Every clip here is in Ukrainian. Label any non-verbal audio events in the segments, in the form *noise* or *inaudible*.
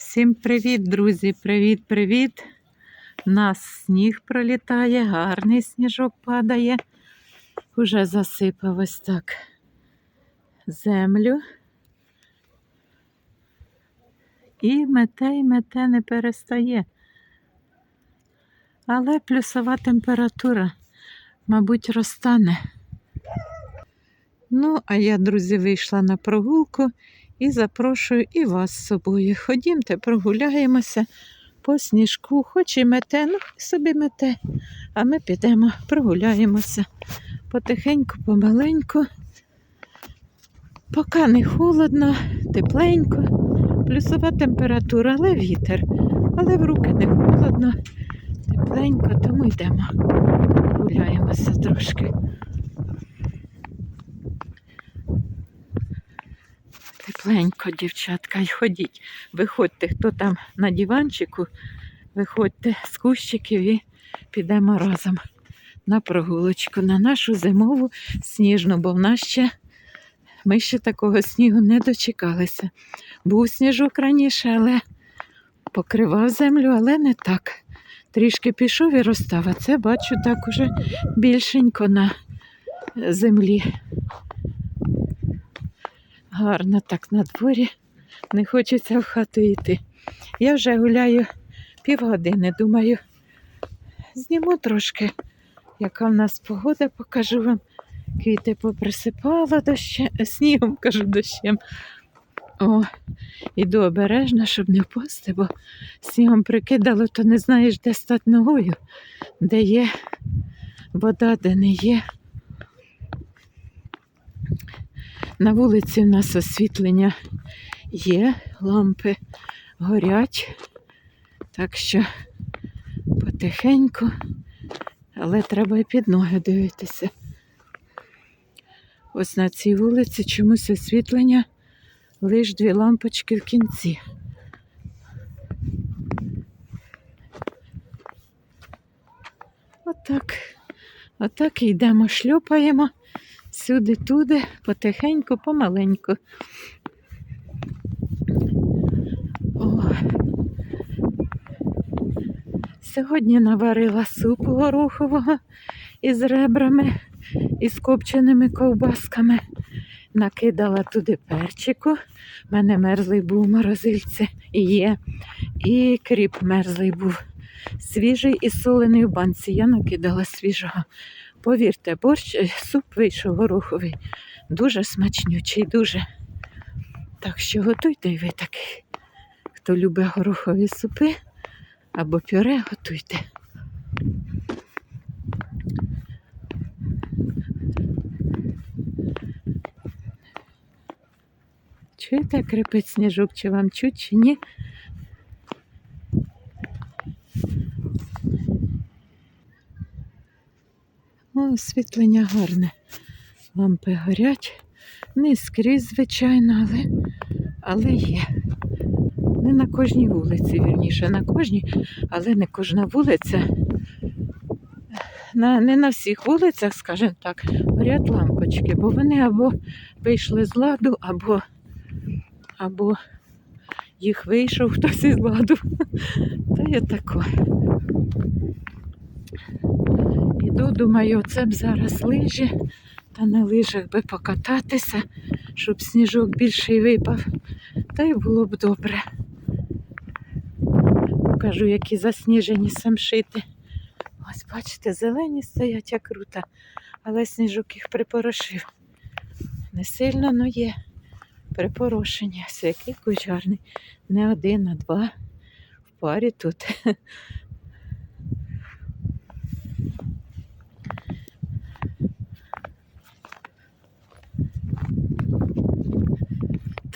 Всім привіт, друзі! Привіт, привіт! У нас сніг пролітає, гарний сніжок падає. Уже засипав ось так землю. І мете, і мете не перестає. Але плюсова температура, мабуть, розтане. Ну, а я, друзі, вийшла на прогулку і запрошую і вас з собою. Ходімте, прогуляємося по сніжку, хоч і мете, ну собі мете. А ми підемо, прогуляємося потихеньку, помаленьку. Поки не холодно, тепленько, плюсова температура, але вітер. Але в руки не холодно, тепленько, тому йдемо. Гуляємося трошки. Тепленько, дівчатка, й ходіть. Виходьте, хто там на диванчику, виходьте з кущиків і підемо разом на прогулочку, на нашу зимову сніжну, бо в нас ще ми ще такого снігу не дочекалися. Був сніжок раніше, але покривав землю, але не так. Трішки пішов і розстав, а це бачу так уже більшенько на землі. Гарно так на дворі. Не хочеться в хату йти. Я вже гуляю півгодини, думаю, зніму трошки, яка в нас погода, покажу вам. Квіти поприсипала дощем, *laughs* снігом, кажу дощем. О, іду обережно, щоб не впасти, бо снігом прикидало, то не знаєш, де стати ногою, де є вода, де не є. На вулиці в нас освітлення є, лампи горять, так що потихеньку, але треба і під ноги дивитися. Ось на цій вулиці чомусь освітлення лише дві лампочки в кінці. Отак. Отак і йдемо, шльопаємо сюди-туди, потихеньку, помаленьку. О. Сьогодні наварила супу горохового із ребрами, із копченими ковбасками. Накидала туди перчику. У мене мерзлий був у морозильці і є. І кріп мерзлий був. Свіжий і солений в банці. Я накидала свіжого. Повірте, борщ, е, суп вийшов гороховий. Дуже смачнючий, дуже. Так що готуйте і ви такий. Хто любить горохові супи або пюре, готуйте. Чуєте, як крипить сніжок, чи вам чуть, чи ні? О, освітлення гарне. Лампи горять. Не скрізь, звичайно, але, але є. Не на кожній вулиці, вірніше, на кожній, але не кожна вулиця. На, не на всіх вулицях, скажімо так, горять лампочки, бо вони або вийшли з ладу, або, або їх вийшов хтось із ладу. *laughs* То є таке. Іду, думаю, це б зараз лижі, та на лижах би покататися, щоб сніжок більший випав. Та й було б добре. Покажу, які засніжені самшити. Ось, бачите, зелені стоять, як круто, але сніжок їх припорошив. Не сильно, але є припорошення. Ось який кущ гарний. Не один, а два. В парі тут.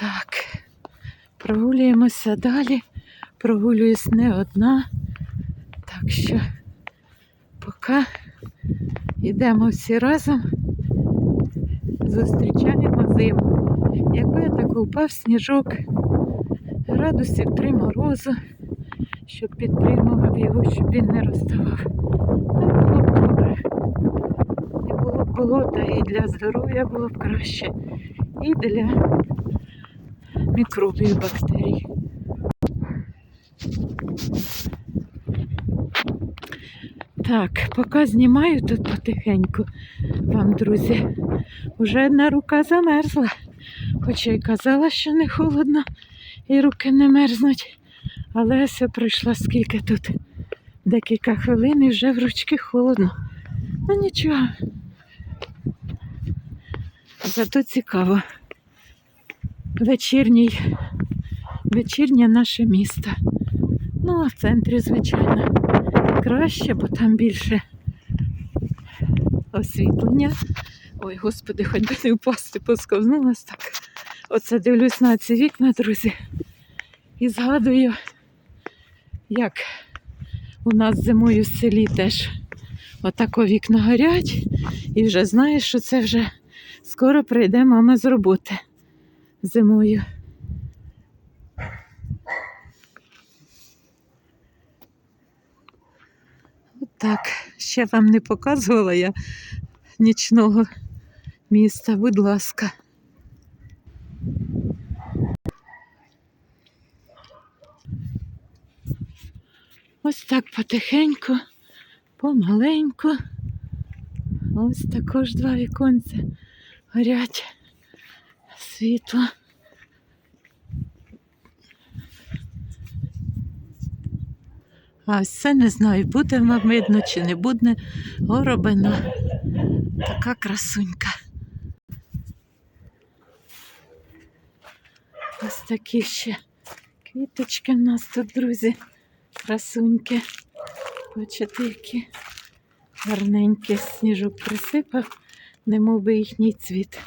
Так, прогулюємося далі. Прогулююсь не одна. Так що поки йдемо всі разом, зустрічаємо зиму. Якби я так упав сніжок, градусів три морозу, щоб підтримував його, щоб він не розставав. Так було б добре. Не було б болота і для здоров'я було б краще, і для мікробів, бактерій. Так, поки знімаю тут потихеньку вам, друзі, вже одна рука замерзла, хоча й казала, що не холодно і руки не мерзнуть. Але все пройшло скільки тут. Декілька хвилин і вже в ручки холодно. Ну нічого. Зато цікаво. Вечірній, вечірнє наше місто. Ну, а в центрі, звичайно, краще, бо там більше освітлення. Ой, господи, хоч би не впасти, посковзнулась так. Оце дивлюсь на ці вікна, друзі, і згадую, як у нас зимою в селі теж отако вікна горять, і вже знаєш, що це вже скоро прийде мама з роботи зимою. Так, ще вам не показувала я нічного міста, будь ласка. Ось так потихеньку, помаленьку. Ось також два віконця горять світло. А ось це не знаю, буде видно чи не буде горобина. Така красунька. Ось такі ще квіточки в нас тут, друзі, красуньки. Бачите, які гарненькі сніжок присипав, немов би їхній цвіт.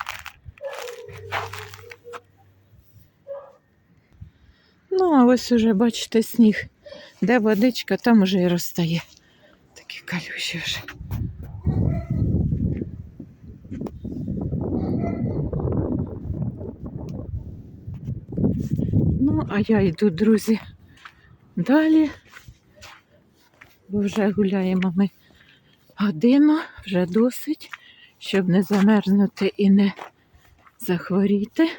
Ну, а ось уже, бачите, сніг. Де водичка, там уже і розтає. Такі калюші вже. Ну, а я йду, друзі, далі, бо вже гуляємо ми годину, вже досить, щоб не замерзнути і не захворіти.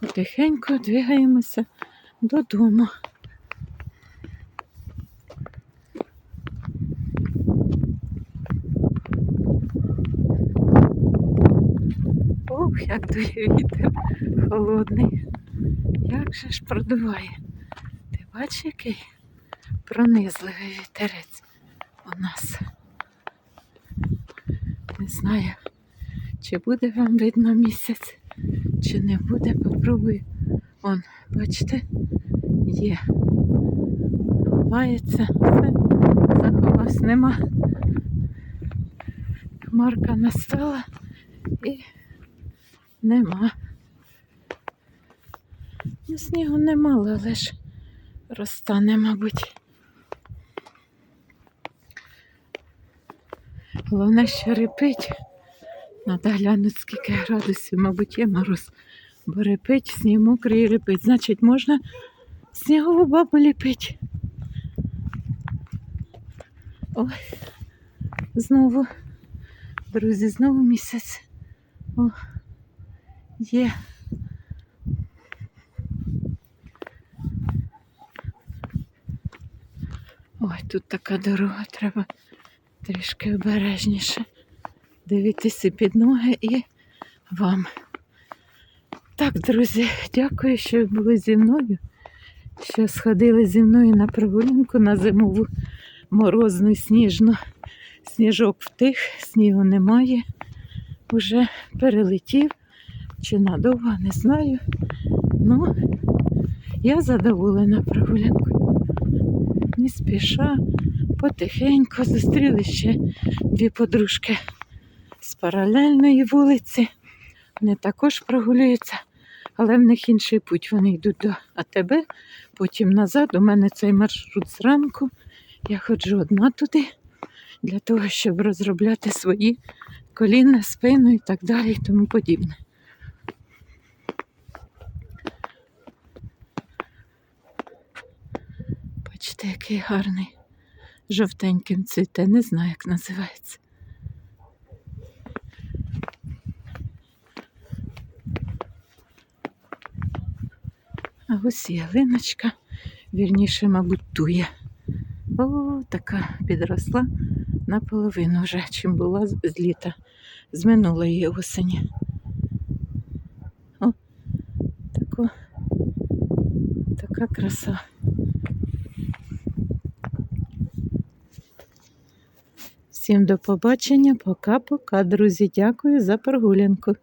Потихеньку двигаємося додому. Ох, як дує вітер холодний. Як же ж продуває. Ти бачиш, який пронизливий вітерець у нас. Не знаю, чи буде вам видно місяць, чи не буде, попробую. Он, бачите, є. Ховається, все, заховався, нема. Хмарка настала і нема. Ну, снігу немало, але ж розтане, мабуть. Головне, що репить. Надо глянути, скільки градусів, мабуть, є мороз. Бо репить, сніг мокрий репить. Значить, можна снігову бабу ліпити. Ой, знову, друзі, знову місяць. О, є. Ой, тут така дорога, треба трішки обережніше дивитися під ноги і вам. Так, друзі, дякую, що були зі мною, що сходили зі мною на прогулянку на зимову морозну сніжну. Сніжок втих, снігу немає. Уже перелетів чи надовго, не знаю. Ну, я задоволена прогулянкою. Не спіша, потихеньку зустріли ще дві подружки з паралельної вулиці. Вони також прогулюються, але в них інший путь. Вони йдуть до АТБ, потім назад. У мене цей маршрут зранку. Я ходжу одна туди для того, щоб розробляти свої коліна, спину і так далі і тому подібне. Бачите, який гарний жовтеньким цвіте, не знаю, як називається. А ось ялиночка, вірніше, мабуть, тує. О, така підросла наполовину вже, чим була з літа, з минулої осені. О, тако, така краса. Всім до побачення, пока-пока, друзі. Дякую за прогулянку.